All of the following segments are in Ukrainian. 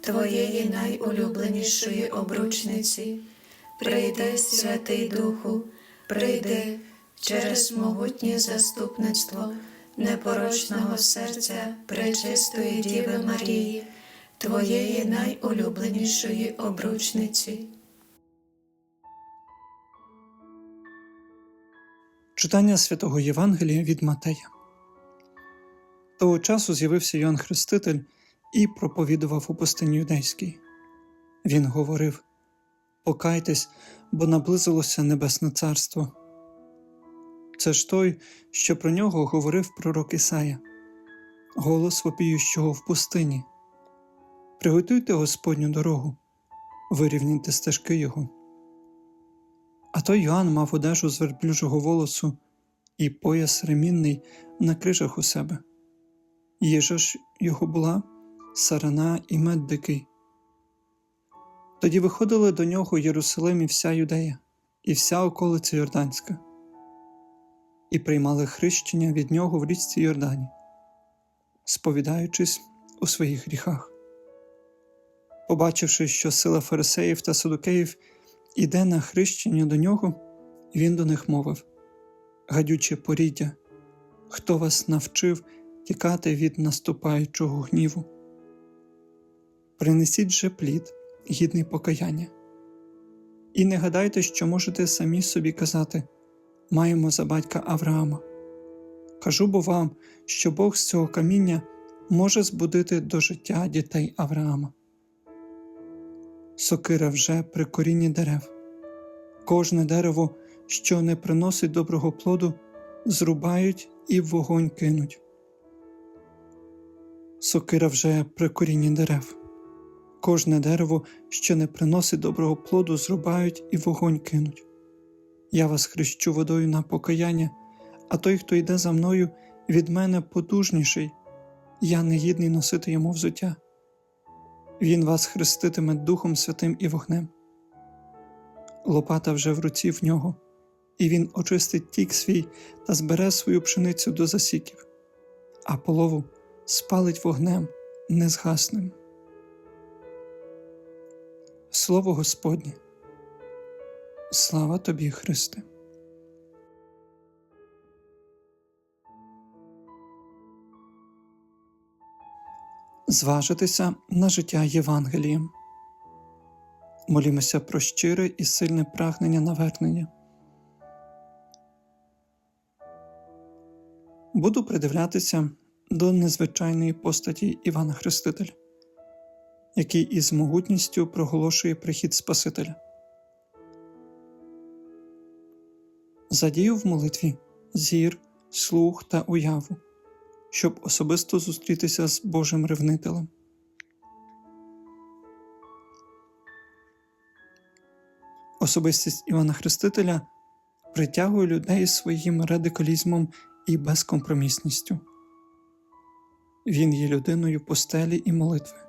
Твоєї найулюбленішої обручниці. Прийди, Святий Духу, прийди через могутнє заступництво непорочного серця Пречистої Діви Марії, Твоєї найулюбленішої обручниці. Читання святого Євангелія від Матея. Того часу з'явився Йоанн Хреститель і проповідував у пустині юдейській. Він говорив: Покайтесь, бо наблизилося Небесне Царство. Це ж той, що про нього говорив пророк Ісая, голос вопіющого в пустині. Приготуйте Господню дорогу, вирівняйте стежки Його. А той Йоанн мав одежу з верблюжого волосу і пояс ремінний на крижах у себе. Їжа ж його була сарана і мед дикий. Тоді виходили до нього Єрусалим і вся юдея, і вся околиця Йорданська, і приймали хрещення від нього в річці Йордані, сповідаючись у своїх гріхах. Побачивши, що сила фарисеїв та садукеїв іде на хрещення до нього, він до них мовив Гадюче поріддя, хто вас навчив тікати від наступаючого гніву? Принесіть же плід, гідний покаяння. І не гадайте, що можете самі собі казати маємо за батька Авраама. Кажу бо вам, що Бог з цього каміння може збудити до життя дітей Авраама. Сокира вже при корінні дерев. Кожне дерево, що не приносить доброго плоду, зрубають і в вогонь кинуть. Сокира вже при корінні дерев. Кожне дерево, що не приносить доброго плоду, зрубають і вогонь кинуть. Я вас хрещу водою на покаяння, а той, хто йде за мною, від мене потужніший, я не гідний носити йому взуття. Він вас хреститиме Духом Святим і вогнем. Лопата вже в руці в нього, і він очистить тік свій та збере свою пшеницю до засіків, а полову спалить вогнем незгасним. Слово Господнє. Слава тобі, Христе. Зважитися на життя Євангелієм. Молімося про щире і сильне прагнення навернення. Буду придивлятися до незвичайної постаті Івана Хрестителя, який із могутністю проголошує прихід Спасителя. Задію в молитві зір, слух та уяву, щоб особисто зустрітися з Божим ревнителем. Особистість Івана Хрестителя притягує людей своїм радикалізмом і безкомпромісністю. Він є людиною постелі і молитви.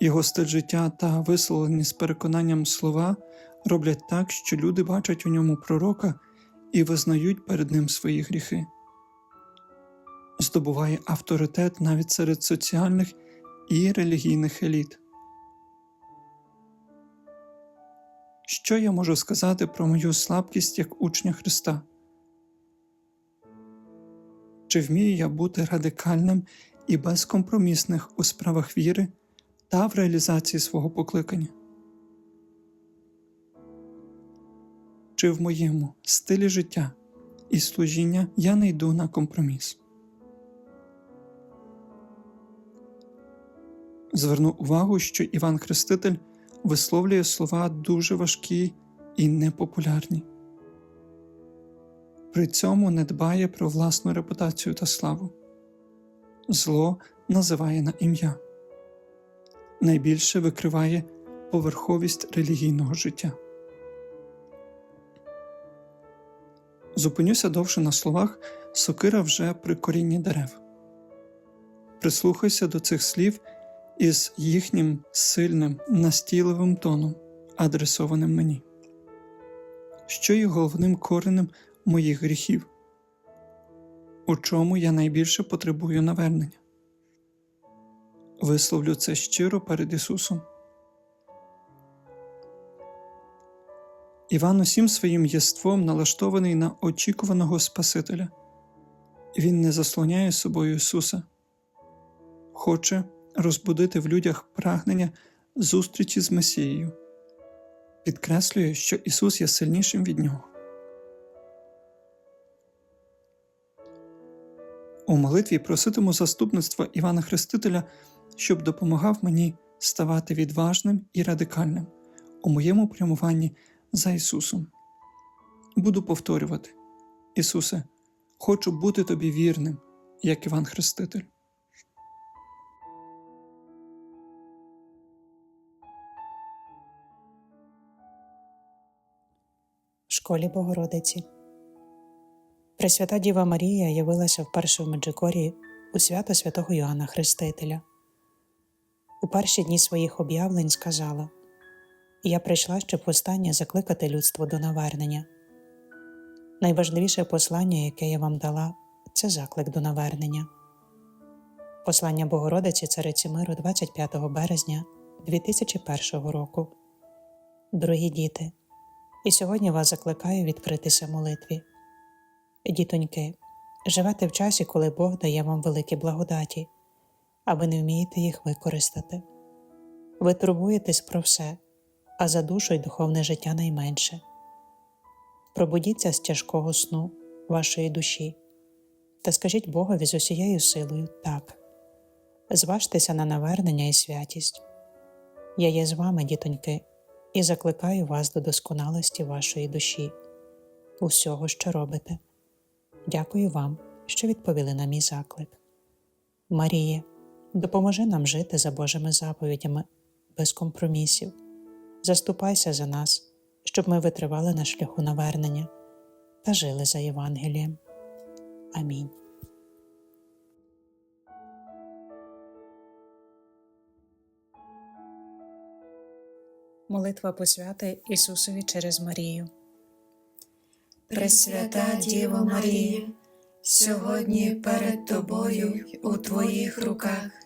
Його стиль життя та висловлені з переконанням слова роблять так, що люди бачать у ньому пророка і визнають перед ним свої гріхи. Здобуває авторитет навіть серед соціальних і релігійних еліт. Що я можу сказати про мою слабкість як учня Христа? Чи вмію я бути радикальним і безкомпромісних у справах віри та в реалізації свого покликання? Чи в моєму стилі життя і служіння я не йду на компроміс? Зверну увагу, що Іван Хреститель висловлює слова дуже важкі і непопулярні. При цьому не дбає про власну репутацію та славу, зло називає на ім'я, найбільше викриває поверховість релігійного життя. Зупинюся довше на словах сокира вже при корінні дерев. Прислухайся до цих слів із їхнім сильним, настійливим тоном, адресованим мені. Що є головним коренем моїх гріхів? У чому я найбільше потребую навернення? Висловлю це щиро перед Ісусом. Іван усім своїм єством налаштований на очікуваного Спасителя. Він не заслоняє собою Ісуса, хоче розбудити в людях прагнення зустрічі з Месією, підкреслює, що Ісус є сильнішим від Нього. У молитві проситиму заступництва Івана Хрестителя, щоб допомагав мені ставати відважним і радикальним у моєму прямуванні за Ісусом. Буду повторювати: Ісусе, хочу бути тобі вірним, як Іван Хреститель. школі Богородиці. Пресвята Діва Марія явилася вперше в Меджикорі у свято святого Йоанна Хрестителя. У перші дні своїх об'явлень сказала: Я прийшла, щоб востаннє закликати людство до навернення. Найважливіше послання, яке я вам дала, це заклик до навернення. Послання Богородиці Цариці Миру 25 березня 2001 року. Дорогі діти, і сьогодні вас закликаю відкритися молитві. Дітоньки, живете в часі, коли Бог дає вам великі благодаті, а ви не вмієте їх використати. Ви турбуєтесь про все, а за душу й духовне життя найменше. Пробудіться з тяжкого сну вашої душі та скажіть Богові з усією силою так. Зважтеся на навернення і святість. Я є з вами, дітоньки, і закликаю вас до досконалості вашої душі, усього, що робите. Дякую вам, що відповіли на мій заклик. Маріє, допоможи нам жити за Божими заповідями без компромісів. Заступайся за нас, щоб ми витривали на шляху навернення та жили за Євангелієм. Амінь. Молитва посвяти Ісусові через Марію. Пресвята Діво Марія, сьогодні перед Тобою у Твоїх руках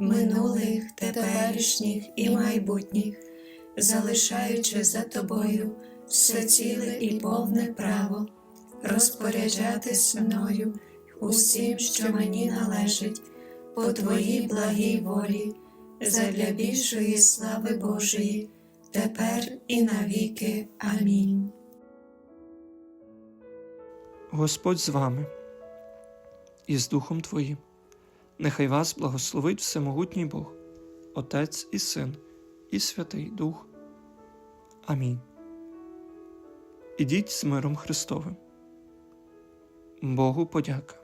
минулих, теперішніх і майбутніх, залишаючи за тобою все ціле і повне право, розпоряджатись мною усім, що мені належить, по твоїй благій волі, задля більшої слави Божої, тепер і навіки. Амінь. Господь з вами і з Духом Твоїм. Нехай вас благословить Всемогутній Бог, Отець і Син, і Святий Дух. Амінь. Ідіть з миром Христовим. Богу подяка.